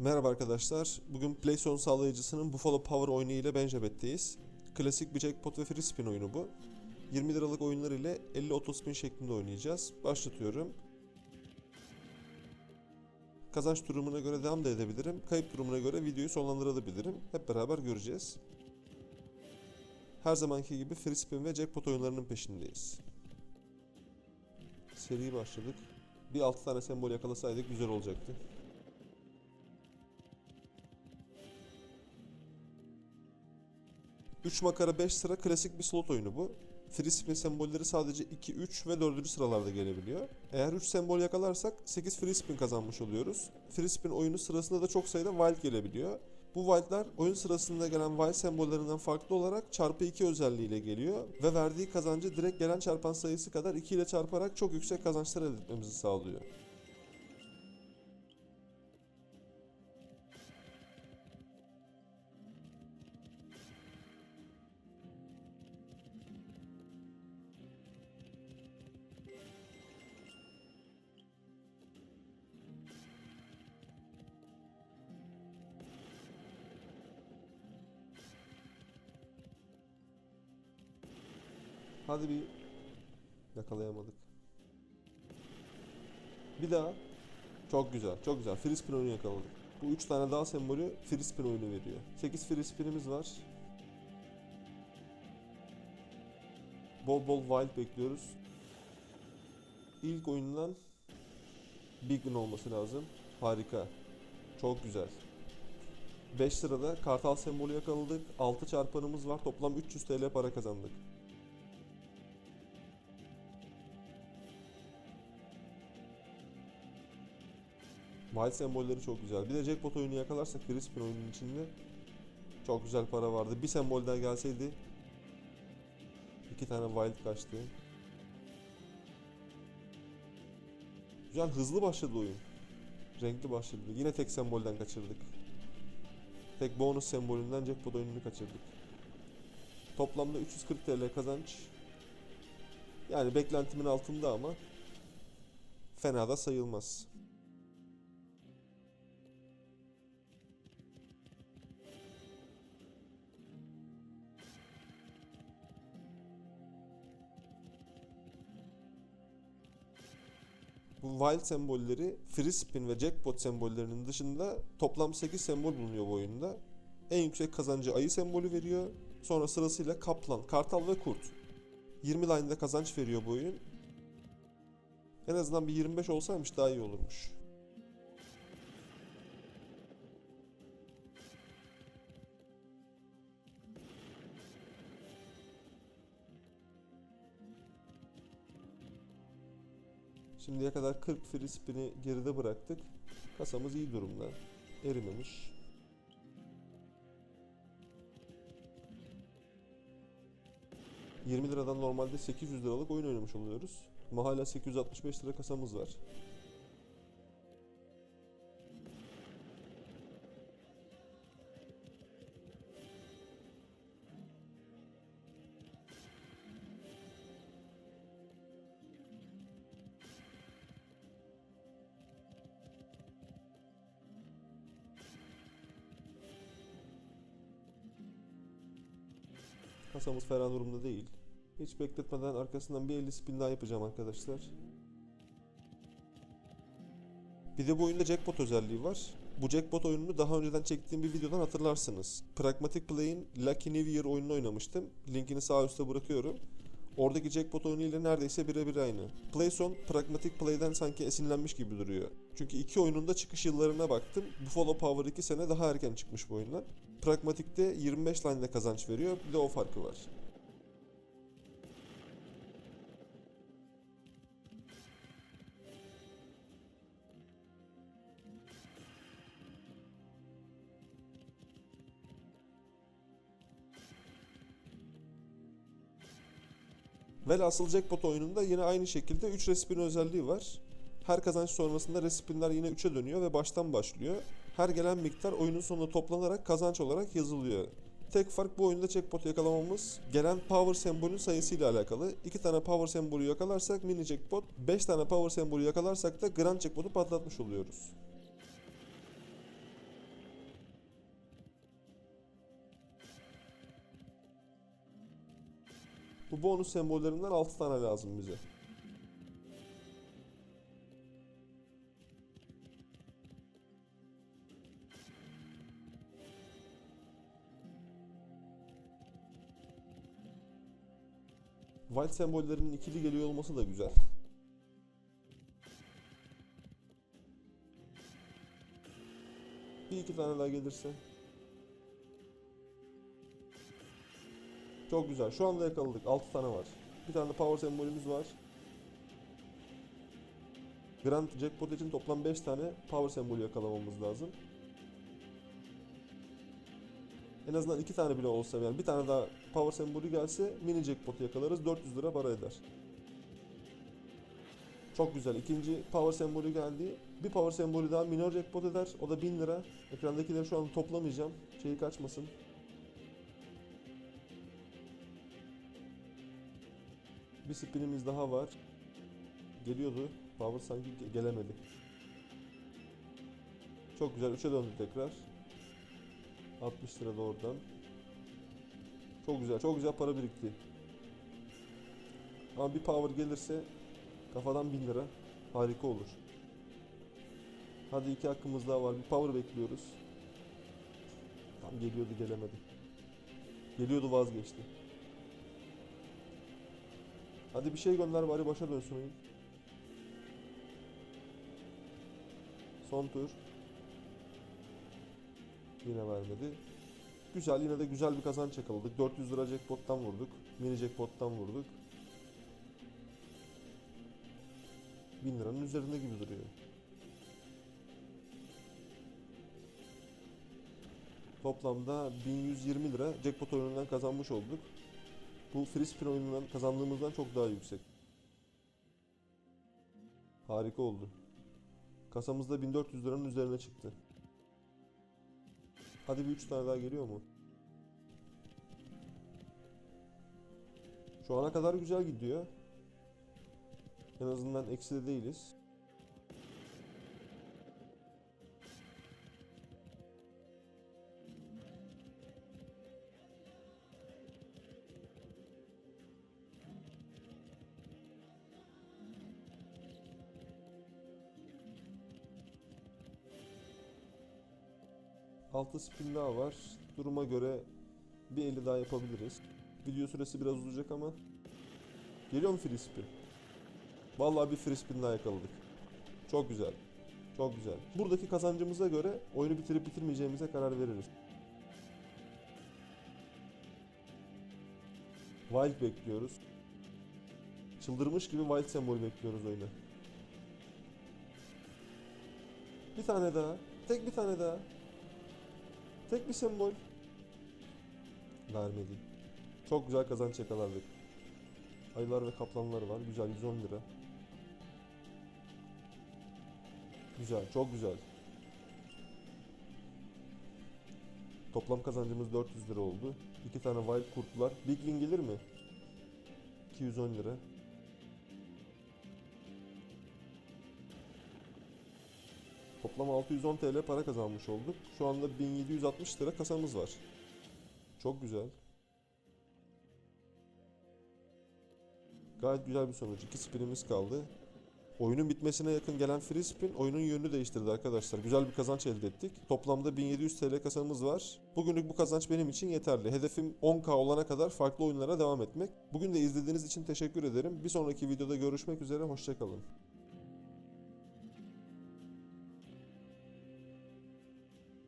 Merhaba arkadaşlar. Bugün PlayStation sağlayıcısının Buffalo Power oyunu ile Benjabet'teyiz. Klasik bir jackpot ve free spin oyunu bu. 20 liralık oyunlar ile 50 otospin şeklinde oynayacağız. Başlatıyorum. Kazanç durumuna göre devam da edebilirim. Kayıp durumuna göre videoyu sonlandırabilirim. Hep beraber göreceğiz. Her zamanki gibi free spin ve jackpot oyunlarının peşindeyiz. Seri başladık. Bir 6 tane sembol yakalasaydık güzel olacaktı. Üç makara 5 sıra klasik bir slot oyunu bu. Free spin sembolleri sadece 2, 3 ve 4. sıralarda gelebiliyor. Eğer 3 sembol yakalarsak 8 free spin kazanmış oluyoruz. Free spin oyunu sırasında da çok sayıda wild gelebiliyor. Bu wild'lar oyun sırasında gelen wild sembollerinden farklı olarak çarpı 2 özelliğiyle geliyor ve verdiği kazancı direkt gelen çarpan sayısı kadar 2 ile çarparak çok yüksek kazançlar elde etmemizi sağlıyor. Hadi bir yakalayamadık. Bir daha. Çok güzel, çok güzel. Spin oyunu yakaladık. Bu üç tane daha sembolü spin oyunu veriyor. 8 free spinimiz var. Bol bol wild bekliyoruz. İlk oyundan Big win olması lazım. Harika. Çok güzel. 5 sırada kartal sembolü yakaladık. 6 çarpanımız var. Toplam 300 TL para kazandık. Wild sembolleri çok güzel. Bir de jackpot oyunu yakalarsak Crispin oyunun içinde çok güzel para vardı. Bir sembol daha gelseydi iki tane wild kaçtı. Güzel hızlı başladı oyun. Renkli başladı. Yine tek sembolden kaçırdık. Tek bonus sembolünden jackpot oyununu kaçırdık. Toplamda 340 TL kazanç. Yani beklentimin altında ama fena da sayılmaz. Bu wild sembolleri free spin ve jackpot sembollerinin dışında toplam 8 sembol bulunuyor bu oyunda. En yüksek kazancı ayı sembolü veriyor. Sonra sırasıyla kaplan, kartal ve kurt. 20 line'da kazanç veriyor bu oyun. En azından bir 25 olsaymış daha iyi olurmuş. Şimdiye kadar 40 free spin'i geride bıraktık. Kasamız iyi durumda. Erimemiş. ...20 liradan normalde 800 liralık oyun oynamış oluyoruz. Ama hala 865 lira kasamız var. Kasamız ferah durumda değil. Hiç bekletmeden arkasından bir 50 spin daha yapacağım arkadaşlar. Bir de bu oyunda jackpot özelliği var. Bu jackpot oyununu daha önceden çektiğim bir videodan hatırlarsınız. Pragmatic Play'in Lucky New Year oyununu oynamıştım. Linkini sağ üstte bırakıyorum. Oradaki jackpot oyunu ile neredeyse birebir aynı. PlayZone Pragmatic Play'den sanki esinlenmiş gibi duruyor. Çünkü iki oyunun da çıkış yıllarına baktım. Buffalo Power 2 sene daha erken çıkmış bu oyunlar. Pragmatic'te 25 line'de kazanç veriyor. Bir de o farkı var. Velhasıl jackpot oyununda yine aynı şekilde 3 respin özelliği var. Her kazanç sonrasında respinler yine 3'e dönüyor ve baştan başlıyor. Her gelen miktar oyunun sonunda toplanarak kazanç olarak yazılıyor. Tek fark bu oyunda checkpot yakalamamız gelen power sembolün sayısıyla alakalı. 2 tane power sembolü yakalarsak mini checkpot, 5 tane power sembolü yakalarsak da grand checkpot'u patlatmış oluyoruz. Bu bonus sembollerinden 6 tane lazım bize. Wild sembollerinin ikili geliyor olması da güzel. Bir iki tane daha gelirse. Çok güzel. Şu anda yakaladık. 6 tane var. Bir tane de power sembolümüz var. Grand Jackpot için toplam 5 tane power sembolü yakalamamız lazım. En azından 2 tane bile olsa yani bir tane daha power sembolü gelse mini jackpot yakalarız. 400 lira para eder. Çok güzel. İkinci power sembolü geldi. Bir power sembolü daha minor jackpot eder. O da 1000 lira. Ekrandakileri şu an toplamayacağım. Şeyi kaçmasın. Bir spinimiz daha var. Geliyordu. Power sanki ge- gelemedi. Çok güzel. 3'e döndü tekrar. 60 lira da oradan. Çok güzel. Çok güzel para birikti. Ama bir power gelirse kafadan 1000 lira. Harika olur. Hadi iki hakkımız daha var. Bir power bekliyoruz. Tam geliyordu gelemedi. Geliyordu vazgeçti. Hadi bir şey gönder bari başa dönsün oyun. Son tur. Yine vermedi. Güzel yine de güzel bir kazanç yakaladık. 400 lira jackpot'tan vurduk. Mini jackpot'tan vurduk. 1000 liranın üzerinde gibi duruyor. Toplamda 1120 lira jackpot oyunundan kazanmış olduk. Bu free spin oyunundan kazandığımızdan çok daha yüksek. Harika oldu. Kasamızda 1400 liranın üzerine çıktı. Hadi bir 3 tane daha geliyor mu? Şu ana kadar güzel gidiyor. En azından ekside değiliz. Altı spin daha var. Duruma göre bir 50 daha yapabiliriz. Video süresi biraz uzayacak ama. Geliyor mu free spin? Vallahi bir free spin daha yakaladık. Çok güzel. Çok güzel. Buradaki kazancımıza göre oyunu bitirip bitirmeyeceğimize karar veririz. Wild bekliyoruz. Çıldırmış gibi wild sembol bekliyoruz oyuna. Bir tane daha. Tek bir tane daha. Tek bir sembol. Vermedi. Çok güzel kazanç yakaladık. Ayılar ve kaplanlar var. Güzel 110 lira. Güzel, çok güzel. Toplam kazancımız 400 lira oldu. İki tane wild kurtlar. Big win gelir mi? 210 lira. Toplam 610 TL para kazanmış olduk. Şu anda 1760 lira kasamız var. Çok güzel. Gayet güzel bir sonuç. İki spinimiz kaldı. Oyunun bitmesine yakın gelen free spin oyunun yönünü değiştirdi arkadaşlar. Güzel bir kazanç elde ettik. Toplamda 1700 TL kasamız var. Bugünlük bu kazanç benim için yeterli. Hedefim 10k olana kadar farklı oyunlara devam etmek. Bugün de izlediğiniz için teşekkür ederim. Bir sonraki videoda görüşmek üzere. Hoşçakalın.